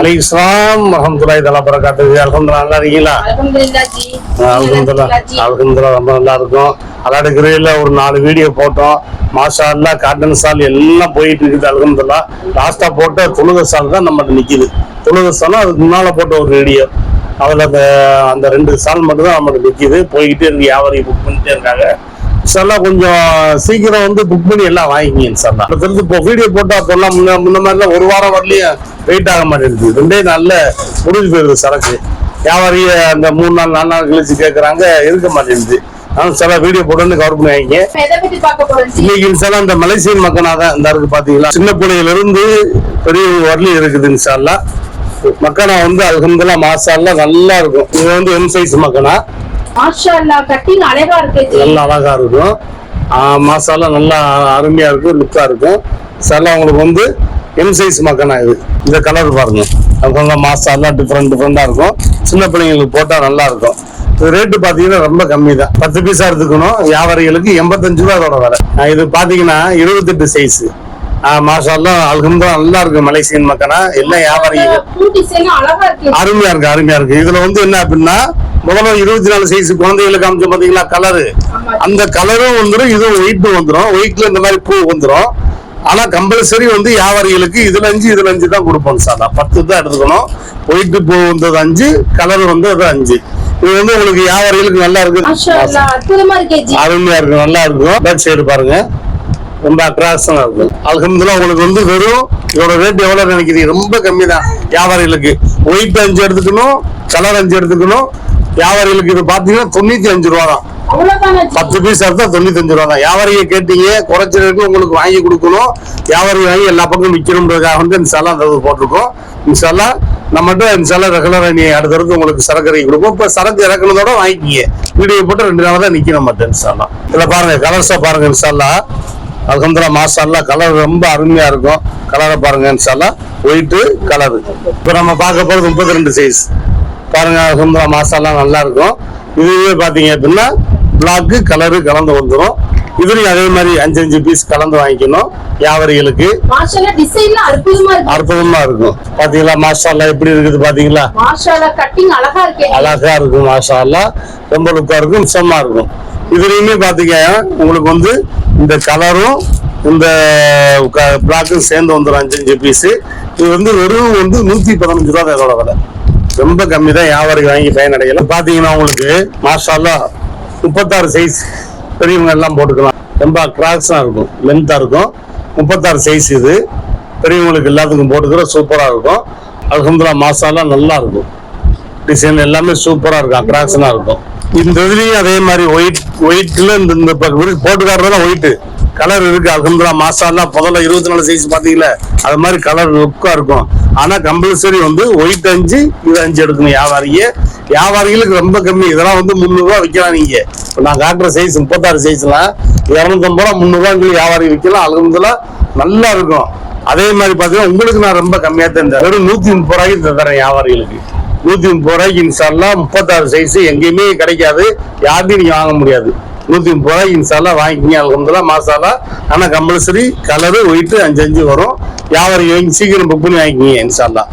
அலை இஸ்லாம் அலமதுல்லாய் தலா பரக்காத்து அலமதுல்லா நல்லா இருக்கீங்களா அலமதுல்லா ரொம்ப நல்லா இருக்கும் அலாடுகிரியில் ஒரு நாலு வீடியோ போட்டோம். மாஷா அல்லா காட்டன் சால் எல்லாம் போயிட்டு இருக்குது அலமதுல்லா லாஸ்ட்டாக போட்ட தொழுக சால் தான் நம்மகிட்ட நிற்கிது தொழுக சாலும் அதுக்கு முன்னால் போட்ட ஒரு வீடியோ. அதில் அந்த அந்த ரெண்டு சால் மட்டும் தான் நம்மகிட்ட நிற்கிது போய்கிட்டே இருக்கு வியாபாரியை புக் பண்ணிட்டே இருக்காங்க. இன்ஷால்லா கொஞ்சம் சீக்கிரம் வந்து புக் பண்ணி எல்லாம் வாங்கிங்க இன்ஷால்லா இப்போ வீடியோ போட்டால் அப்போல்லாம் முன்ன முன்ன மாதிரிலாம் ஒரு வாரம் வரலையும் வெயிட் ஆக மாட்டேங்குது ரெண்டே நாள்ல முடிஞ்சு போயிருது சரக்கு. வியாபாரி அந்த மூணு நாள் நாலு நாள் கழிச்சு கேட்கறாங்க இருக்க மாட்டேங்குது. ஆனால் சில வீடியோ போட்டு கவர் பண்ணி ஜி இன்னைக்கு இன்ஷால்லா இந்த மலேசியன் மக்கனா தான் இந்த இருக்கு பாத்தீங்களா? சின்ன பிள்ளையில இருந்து பெரிய வரலையும் இருக்குது இன்ஷால்லா. மக்கனா வந்து அல்ஹம்துலில்லாஹ் மாசால்லா நல்லா இருக்கும். இது வந்து எம் சைஸ் மக்கனா நல்லா அழகா இருக்கும். மசாலா நல்லா அருமையா இருக்கும் லுக்கா இருக்கும். சில உங்களுக்கு வந்து எம் சைஸ் மக்கனா இது. இந்த கலர் பாருங்க. அவங்க மாசாலா டிஃப்ரெண்ட் டிஃப்ரெண்டா இருக்கும். சின்ன பிள்ளைங்களுக்கு போட்டா நல்லா இருக்கும். இது ரேட்டு பாத்தீங்கன்னா ரொம்ப கம்மி தான். பத்து பீஸா எடுத்துக்கணும். வியாபாரிகளுக்கு எண்பத்தஞ்சு ரூபா அதோட விலை. ஆஹ் இது பாத்தீங்கன்னா இருபத்தெட்டு சைஸ் மாசாலா அல்ஹம்துலில்லாஹ் நல்லா இருக்கு மலேசியன் மக்கனா எல்லாம் வியாபாரிகள் அருமையா இருக்கு அருமையா இருக்கு. இதுல வந்து என்ன அப்படின்னா முதல்ல இருபத்தி நாலு சைஸ் குழந்தைகளுக்கு அமைச்ச பாத்தீங்களா கலரு. அந்த கலரும் வந்துடும் இதுவும் ஒயிட்டும் வந்துடும் ஒயிட்ல இந்த மாதிரி பூ வந்துடும் ஆனா கம்பல்சரி வந்து வியாபாரிகளுக்கு இதுல அஞ்சு இதுல அஞ்சு தான் கொடுப்போம் சார். பத்து தான் எடுத்துக்கணும். ஒயிட் பூ வந்தது அஞ்சு கலர் வந்து அது அஞ்சு. இது வந்து உங்களுக்கு வியாபாரிகளுக்கு நல்லா இருக்கு. அருமையா இருக்கும் நல்லா இருக்கும் பேக் சைடு பாருங்க. ரொம்ப அட்ராக்ஷனா இருக்கும் அல்ஹம்துலில்லாஹ் உங்களுக்கு வந்து வெறும் இதோட ரேட் எவ்வளவு நினைக்கிறீங்க? ரொம்ப கம்மி தான் வியாபாரிகளுக்கு. ஒயிட் அஞ்சு எடுத்துக்கணும் கலர் அஞ்சு எடுத்துக்கணும். வியாபாரிகளுக்கு இது பாத்தீங்கன்னா தொண்ணூத்தி அஞ்சு ரூபா தான். பத்து பீஸ் எடுத்தா தொண்ணூத்தஞ்சு ரூபா தான் வியாபாரியை கேட்டீங்க குறைச்ச ரேட்டு உங்களுக்கு வாங்கி கொடுக்கணும். வியாபாரி வாங்கி எல்லா பக்கமும் விற்கணுன்றதுக்காக வந்து இன்ஷால்லா அந்த இது போட்டிருக்கோம். இன்ஷால்லா நம்மகிட்ட இன்ஷால்லா ரெகுலராக நீ அடுத்தடுத்து உங்களுக்கு சரக்கு இறக்கி கொடுப்போம். இப்போ சரக்கு இறக்குனதோட வாங்கிக்கிங்க. வீடியோ போட்டு ரெண்டு நாள் தான் நிற்கணும் மட்டும் இன்சாலாம் இதில் பாருங்க கலர்ஸாக பாருங்க இன்சாலா அலகந்தரா மாசாலாம் கலர் ரொம்ப அருமையாக இருக்கும். கலரை பாருங்க இன்சாலா ஒயிட்டு கலர் இப்போ நம்ம பார்க்க போகிறது முப்பத்தி ரெண்டு சைஸ் பாருங்க அலகந்தரா மாசாலாம் நல்லா இருக்கும். இதுவே பார்த்தீங்க அப்படின்னா பிளாக்கு கலரு கலந்து வந்துடும் இதுலயும் அதே மாதிரி அஞ்சு அஞ்சு பீஸ் கலந்து வாங்கிக்கணும். வியாபாரிகளுக்கு அற்புதமா இருக்கு. அற்புதமா இருக்கும். பாத்தீங்களா? மாஷால்லா எப்படி இருக்குது பாத்தீங்களா? அழகா இருக்கும் மாஷா அல்லா ரொம்ப லுக்கா இருக்கும் செம்மா இருக்கும். இதுலயுமே பாத்தீங்க உங்களுக்கு வந்து இந்த கலரும் இந்த பிளாக்கும் சேர்ந்து வந்துடும் அஞ்சு அஞ்சு பீஸ் இது வந்து வெறும் வந்து நூத்தி பதினஞ்சு ரூபா இதோட விலை. ரொம்ப கம்மி தான். வியாபாரி வாங்கி பயன் அடையலாம் பாத்தீங்கன்னா உங்களுக்கு மாஷா அல்லா முப்பத்தாறு சைஸ் பெரியவங்க எல்லாம் போட்டுக்கலாம். ரொம்ப கிராக்ஸாக இருக்கும் லென்த்தாக இருக்கும். முப்பத்தாறு சைஸ் இது. பெரியவங்களுக்கு எல்லாத்துக்கும் போட்டுக்கிற சூப்பராக இருக்கும். அலகம்துல்லா மாசாலாம் நல்லா இருக்கும். டிசைன் எல்லாமே சூப்பராக இருக்கும் அட்ராக்ஷனா இருக்கும். இந்த இதுலேயும் அதே மாதிரி ஒயிட் ஒயிட்டில் இந்த இந்த போட்டுக்காரர் காட்டுறதுலாம் ஒயிட்டு கலர் இருக்குது அலகம்துல்லா மாசாலாம் முதல்ல இருபத்தி நாலு சைஸ் பாத்தீங்களா அது மாதிரி கலர் லுக்காக இருக்கும். ஆனா கம்பல்சரி வந்து ஒயிட் அஞ்சு இது அஞ்சு எடுக்கணும். வியாபாரியே வியாபாரிகளுக்கு ரொம்ப கம்மி. இதெல்லாம் வந்து முந்நூறு ரூபா விற்கலாம் நீங்க. இப்போ நான் காட்டுற சைஸ் முப்பத்தாறு சைஸ்லாம் இரநூத்தம்பது ரூபா முந்நூறு ரூபா வியாபாரி விற்கலாம் அல்ஹம்துலில்லாஹ் நல்லா இருக்கும். அதே மாதிரி பாத்தீங்கன்னா உங்களுக்கு நான் ரொம்ப கம்மியா தான் தரேன். வெறும் நூத்தி முப்பது ரூபாய்க்கு தரேன் வியாபாரிகளுக்கு. நூத்தி முப்பது ரூபாய்க்கு இன்ஷால்லா முப்பத்தாறு சைஸ் எங்கேயுமே கிடைக்காது. யார்ட்டையும் நீங்க வாங்க முடியாது. நூத்தி முப்பது ரூபாய்க்கு இன்ஷால்லா வாங்கிக்கிங்க. அல்ஹம்துலில்லாஹ் மாசாலா ஆனா கம்பல்சரி கலரு ஒயிட் அஞ்சு அஞ்சு வரும். வியாபாரி சீக்கிரம் புக் பண்ணி வாங்கிக்கிங்க இன்ஷால்லா